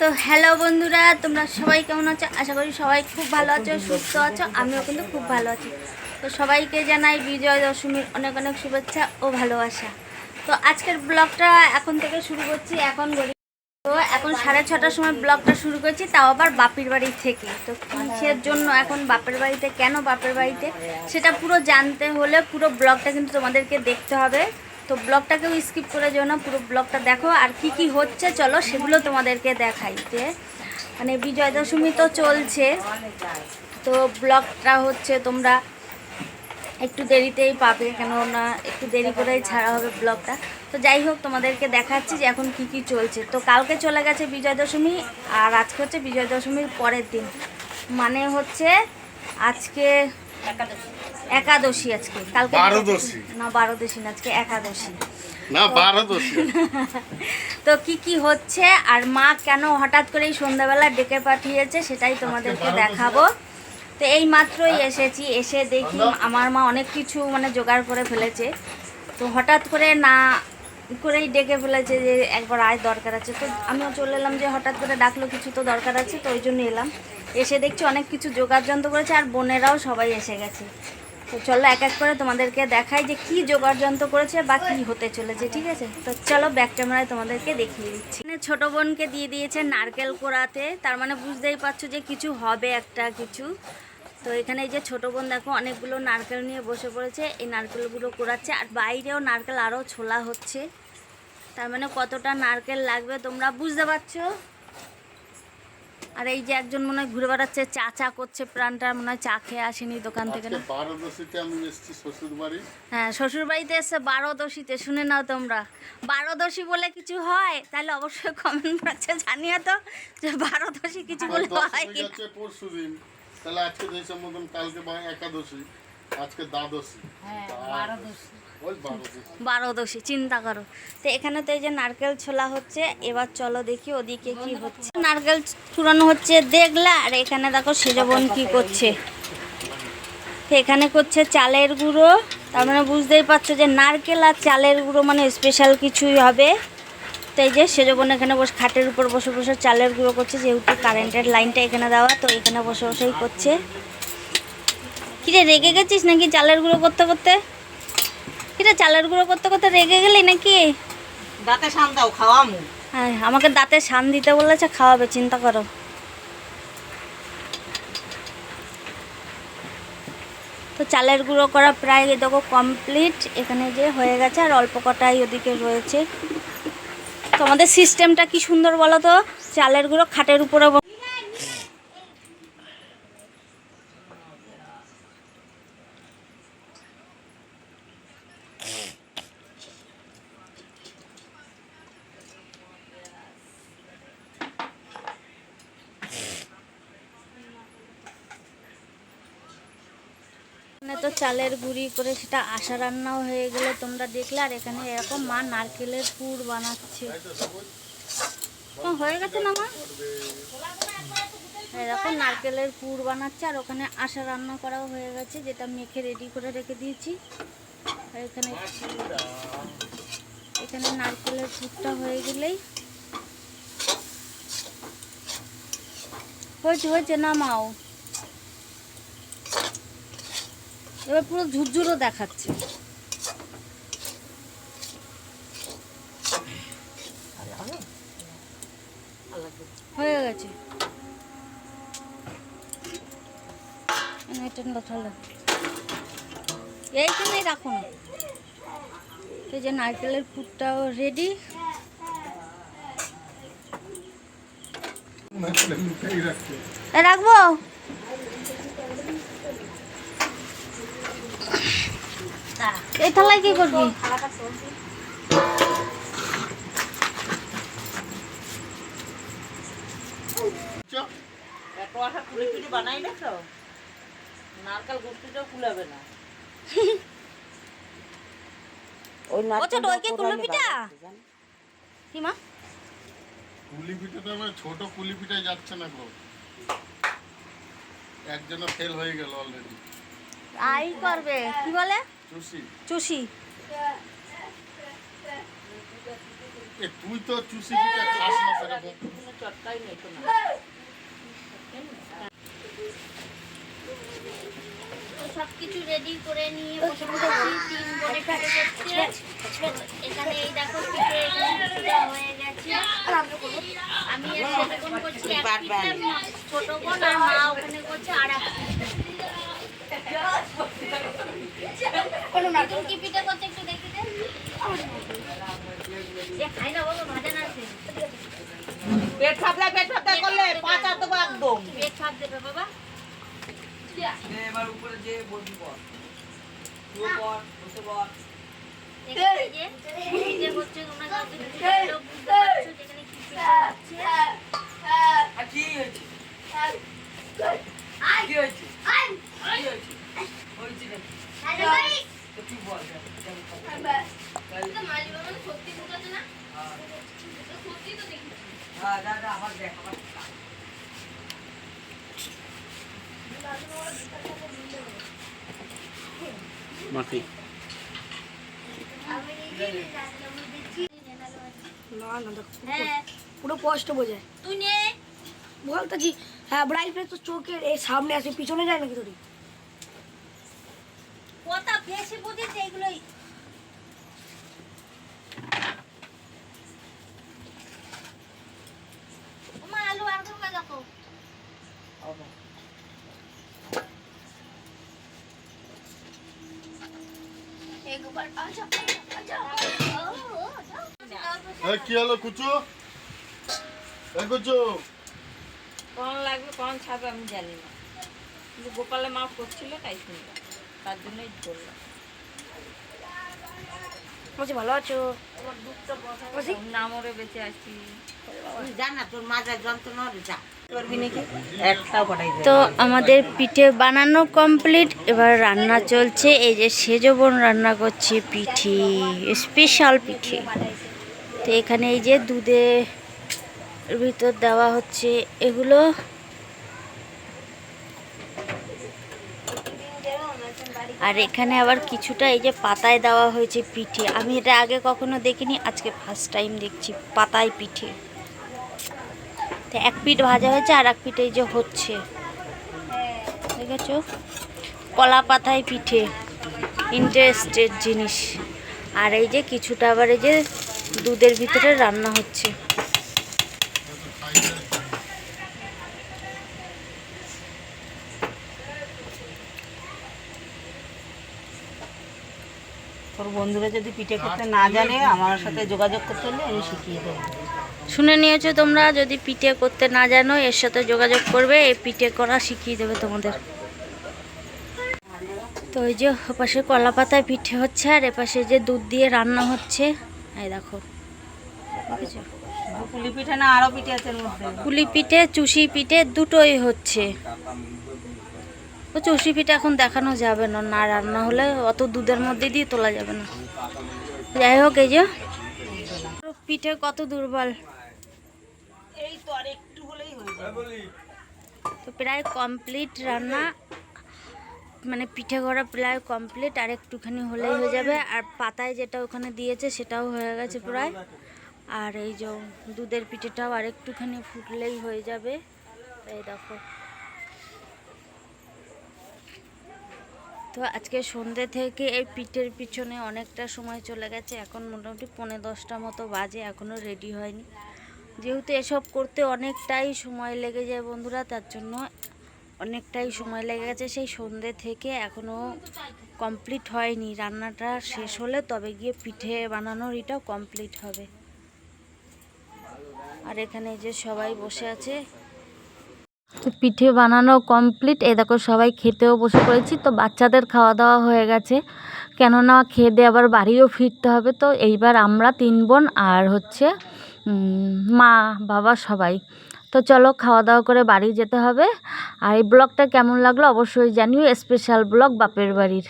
তো হ্যালো বন্ধুরা, তোমরা সবাই কেমন আছো? আশা করি সবাই খুব ভালো আছো, সুস্থ আছো, আমিও কিন্তু খুব ভালো আছি। তো সবাইকে জানাই বিজয় দশমীর অনেক অনেক শুভেচ্ছা ও ভালোবাসা। তো আজকের ব্লগটা এখন থেকে শুরু করছি, এখন ঘড়ি তো এখন সাড়ে ছটার সময় ব্লগটা শুরু করছি, তাও আবার বাপির বাড়ি থেকে। তো কিসের জন্য এখন বাপের বাড়িতে, কেন বাপের বাড়িতে? সেটা পুরো জানতে হলে পুরো ব্লগটা কিন্তু তোমাদেরকে দেখতে হবে। তো ব্লগটাকেও স্কিপ করে যেও না, পুরো ব্লগটা দেখো। আর কি কি হচ্ছে, চলো সেগুলো তোমাদেরকে দেখাই যে। মানে বিজয় দশমী তো চলছে, তো ব্লগটা হচ্ছে তোমরা একটু দেরিতেই পাবে, কেননা একটু দেরি করেই ছাড়া হবে ব্লগটা। তো যাই হোক, তোমাদেরকে দেখাচ্ছি যে এখন কি কি চলছে। তো কালকে চলে গেছে বিজয় দশমী, আর আজকে হচ্ছে বিজয় দশমীর পরের দিন। মানে হচ্ছে আজকে একাদশী আজকে। কালকে বারোদশী। না বারোদশী না আজকে একাদশী। না বারো দোষী তো কি কি হচ্ছে? আর মা কেন হঠাৎ করেই সন্ধ্যাবেলা ডেকে পাঠিয়েছে সেটাই তোমাদেরকে দেখাবো। তো এই মাত্রই এসেছি এসে দেখি আমার মা অনেক কিছু মানে জোগাড় করে ফেলেছে। তো হঠাৎ করে না করেই ডেকে ফেলেছে যে একবার আয় দরকার আছে। তো আমিও চলে এলাম যে হঠাৎ করে ডাকলো কিছু তো দরকার আছে তো ওই জন্য এলাম। এসে দেখছি অনেক কিছু জোগাড় যন্ত্র করেছে আর বোনেরাও সবাই এসে গেছে। তো চলো এক এক করে তোমাদেরকে দেখাই যে কি জোগাড় যন্ত্র করেছে বা কি হতে চলেছে, ঠিক আছে? তো চলো ব্যাক ক্যামেরায় তোমাদেরকে দেখিয়ে দিচ্ছি। মানে ছোট বোনকে দিয়ে দিয়েছে নারকেল কোড়াতে। তার মানে বুঝতেই পারছ যে কিছু হবে একটা কিছু। তো এখানে এই যে ছোট বোন দেখো, অনেকগুলো নারকেল নিয়ে বসে পড়েছে, এই নারকেলগুলো কোড়াচ্ছে। আর বাইরেও নারকেল আরও ছোলা হচ্ছে। তার মানে কতটা নারকেল লাগবে তোমরা বুঝতে পারছ? আর এই যে একজন মনে হয় ঘুরে বেড়াচ্ছে চা চা করছে প্রাণটা মনে হয় চা খেয়ে আসেনি দোকান থেকে না। বারোদশীতে আমি এসেছি শ্বশুর বাড়ি হ্যাঁ শ্বশুরবাড়িতে এসে বারোদশীতে শুনে নাও তোমরা। বারোদশী বলে কিছু হয়? তাহলে অবশ্যই কমেন্ট করছে জানিও তো যে বারোদশী কিছু বলে হয় কি যাচ্ছে পরশু দিন তাহলে আজকে হিসাব মতন কালকে বা একাদশী। আজকে দ্বাদশী। ওই বারো দোষী চিন্তা করো। তো এখানে তো এই যে নারকেল ছোলা হচ্ছে এবার চলো দেখি ওদিকে কি হচ্ছে। নারকেল চুরানো হচ্ছে দেখলে আর এখানে দেখো সেজবন কি করছে। তো এখানে করছে চালের গুঁড়ো। তার মানে বুঝতেই পারছ যে নারকেল আর চালের গুঁড়ো মানে স্পেশাল কিছুই হবে। তো এই যে সেজবন এখানে বসে খাটের উপর বসে বসে চালের গুঁড়ো করছে যেহেতু কারেন্টের লাইনটা এখানে দেওয়া তো এখানে বসে বসেই করছে। কিরে রেগে গেছিস নাকি চালের গুঁড়ো করতে করতে? কিরে চালের গুঁড়ো করতে করতে রেগে গেলি নাকি? দাঁতে সান দাও খাওয়ামু। হ্যাঁ আমাকে দাঁতে শান দিতে বলেছে খাওয়াবে চিন্তা করো। তো চালের গুঁড়ো করা প্রায় দেখো কমপ্লিট এখানে যে হয়ে গেছে আর অল্প কটাই ওদিকে রয়েছে। তো আমাদের সিস্টেমটা কি সুন্দর বলো তো? চালের গুঁড়ো খাটের উপরে এখানে তো চালের গুঁড়ি করে সেটা আশা রান্নাও হয়ে গেলে। তোমরা দেখলে, আর এখানে এরকম মা নারকেলের পুর বানাচ্ছে। হয়ে গেছে না মা? এরকম নারকেলের পুর বানাচ্ছে, আর ওখানে আশা রান্না করাও হয়ে গেছে, যেটা মেখে রেডি করে রেখে দিয়েছি। এখানে এখানে নারকেলের পুরটা হয়ে গেলেই হয়েছে হয়েছে নামাও এবার পুরো ঝুরঝুরও দেখাচ্ছে। হয়ে গেছে। এইখানেই রাখো না। এই যে নারকেলের পুরটাও রেডি রাখব? এই থালায় কি করবি? এত আঠা কুড়ি কুড়ি বানাইলে তো? নারকেল গুড়টিটাও কুলাবে না। ওই ও ছোট ওই কি কুলো পিঠা কি মা? কুলি পিঠাটা আমার ছোট কুলি যাচ্ছে না গো। একজনের ফেল হয়ে গেল অলরেডি আই করবে। কি বলে? চুষি। চুষি। তুই তো চুষি পিঠা খাস না সেরকম কোনো চটকাই নেই তো না তো সব কিছু রেডি করে নিয়ে বসে তিন করছে। এখানে এই দেখো হয়ে গেছে। আমি আর ছোট বোন করছি? ছোট বোন আর মা ওখানে করছে আর এক নতুন কি পিঠে করছে একটু দেখি দে। খাই না বাবা ভাজা না আছে পেট ফাপলা পেট ফাপলা করলে পাঁচা দেবো একদম। পেট ফাপ দেবে বাবা। এবার উপরে যে বসবি বল তুই বল বসে বল এখানে যে হচ্ছে তোমরা যত কিছু বুঝতে পারছ যেখানে কি পিঠে হচ্ছে আর কি হয়েছে কি হয়েছে কি হয়েছে হয়েছে নাকি তো তুই বল যা, যা, যা। তাহলে- হ্যাঁ, যা, যা, আবার দেখ, আবার দেখ। মাটি। না না হ্যাঁ। পুরো কষ্ট বোঝায়। তুই নে। বলতেছি হ্যাঁ তো চোখের এই সামনে আসে পিছনে যায় নাকি তোর? কথা বেশি বুঝেছে এগুলোই ওমা আলু আর করে দেখো একবার আচ্ছা আচ্ছা এ কি হলো কুচু? কুচু। কোন লাগবে কোন ছাড়বে আমি জানি না। কিন্তু গোপালে মা করছিল তাই শুনলাম। তার জন্যই বললাম। বলছি ভালো আছো? বলছি না মরে বেঁচে আছি। জানা তোর মাজার যন্ত্রণা যা। তো আমাদের পিঠে বানানো কমপ্লিট এবার রান্না চলছে। এই যে সেজবন রান্না করছে পিঠে স্পেশাল পিঠে। তো এখানে এই যে দুধে ভিতর দেওয়া হচ্ছে। এগুলো আর এখানে আবার কিছুটা এই যে পাতায় দেওয়া হয়েছে পিঠে। আমি এটা আগে কখনো দেখিনি, আজকে ফার্স্ট টাইম দেখছি পাতায় পিঠে। তো এক পিঠ ভাজা হয়েছে আর এক পিঠ এই যে হচ্ছে। ঠিক আছে কলা পাতায় পিঠে। ইন্টারেস্টেড জিনিস। আর এই যে কিছুটা আবার এই যে দুধের ভিতরে রান্না হচ্ছে। তোর বন্ধুরা যদি পিঠে করতে না জানে, আমার সাথে যোগাযোগ করতে হলে আমি শিখিয়ে দেবো। শুনে নিয়েছো তোমরা যদি পিঠে করতে না জানো এর সাথে যোগাযোগ করবে এই পিঠে করা শিখিয়ে দেবে তোমাদের। তো ওই যে ওপাশে কলা পাতায় পিঠে হচ্ছে আর এপাশে যে দুধ দিয়ে রান্না হচ্ছে এই দেখো। পুলি পিঠে না আরও পিঠে আছে পুলি পিঠে চুষি পিঠে দুটোই হচ্ছে। ও চুষি পিঠে এখন দেখানো যাবে না না রান্না হলে অত দুধের মধ্যে দিয়ে তোলা যাবে না। যাই হোক এই যে। পিঠে কত দুর্বল। এই তো আর একটু হলেই হয়ে যাবে। তো প্রায় কমপ্লিট রান্না মানে পিঠে করা প্রায় কমপ্লিট আর একটুখানি হলেই হয়ে যাবে। আর পাতায় যেটা ওখানে দিয়েছে সেটাও হয়ে গেছে প্রায়। আর এই যে দুধের পিঠেটাও আর একটুখানি ফুটলেই হয়ে যাবে। এই দেখো। তো আজকে সন্ধ্যে থেকে এই পিঠের পিছনে অনেকটা সময় চলে গেছে। এখন মোটামুটি পনেরো দশটা মতো বাজে এখনও রেডি হয়নি। যেহেতু এসব করতে অনেকটাই সময় লেগে যায় বন্ধুরা, তার জন্য অনেকটাই সময় লেগে গেছে। সেই সন্ধ্যে থেকে এখনও কমপ্লিট হয়নি। রান্নাটা শেষ হলে তবে গিয়ে পিঠে বানানোর এটাও কমপ্লিট হবে। আর এখানে যে সবাই বসে আছে, তো পিঠে বানানো কমপ্লিট এই দেখো, সবাই খেতেও বসে পড়েছি। তো বাচ্চাদের খাওয়া দাওয়া হয়ে গেছে। কেননা খেয়ে দিয়ে আবার বাড়িও ফিরতে হবে। তো এইবার আমরা তিন বোন আর হচ্ছে মা, বাবা, সবাই। তো চলো খাওয়া দাওয়া করে বাড়ি যেতে হবে। আর এই ব্লগটা কেমন লাগল অবশ্যই জানিও স্পেশাল ব্লগ বাপের বাড়ির।